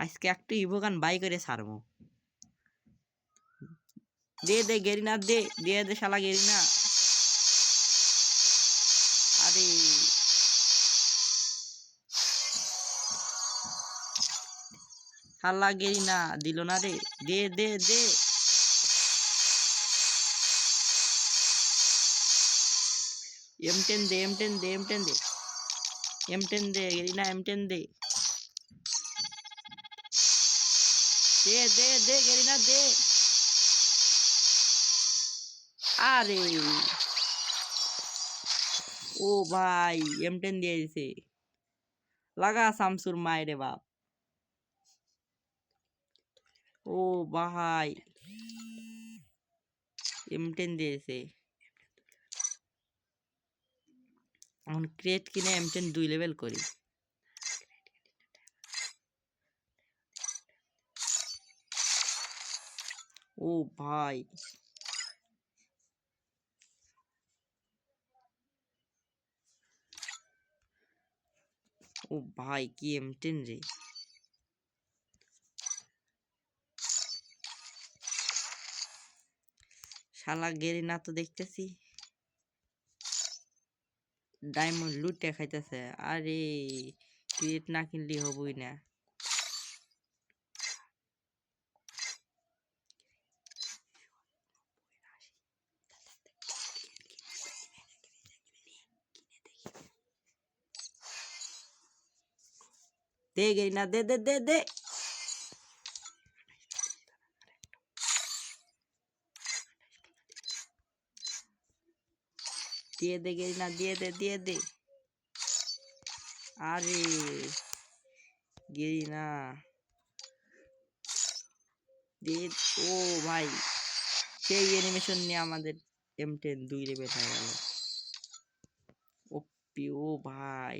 আজকে একটু ইভোগান বাই করে ছাড়বো। দে দে, গেরিনা, দে দে দে, শালা গেরিনা। আরে। শালা গেরিনা, দিল না রে। দে দে দে। এম টেন দে, এম টেন দে, এম টেন দে। এম টেন দে, গেরিনা, এম টেন দে। দে দে দে গেরিনা দে আরে ও ভাই এম টেন দিয়ে দিছে লাগা শামসুর মায়েরে বাপ ও ভাই এম টেন দিয়েছে এখন ক্রেট কিনে এম টেন দুই লেভেল করি ও ভাই। ও ভাই, কি এম টেন রে? শালা গেরি না তো দেখতেছি। ডায়মন্ড লুটে খাইতেছে। আরে, ক্রিয়েট না কিনলে হবই না। দে গেরি না দে দে দে দে দিয়ে দে গেরি না দিয়ে দে দিয়ে দে আরে গেরি না দিয়ে ও ভাই সেই অ্যানিমেশন নিয়ে আমাদের এম টেন দুই লেভেল হয়ে গেল ও ভাই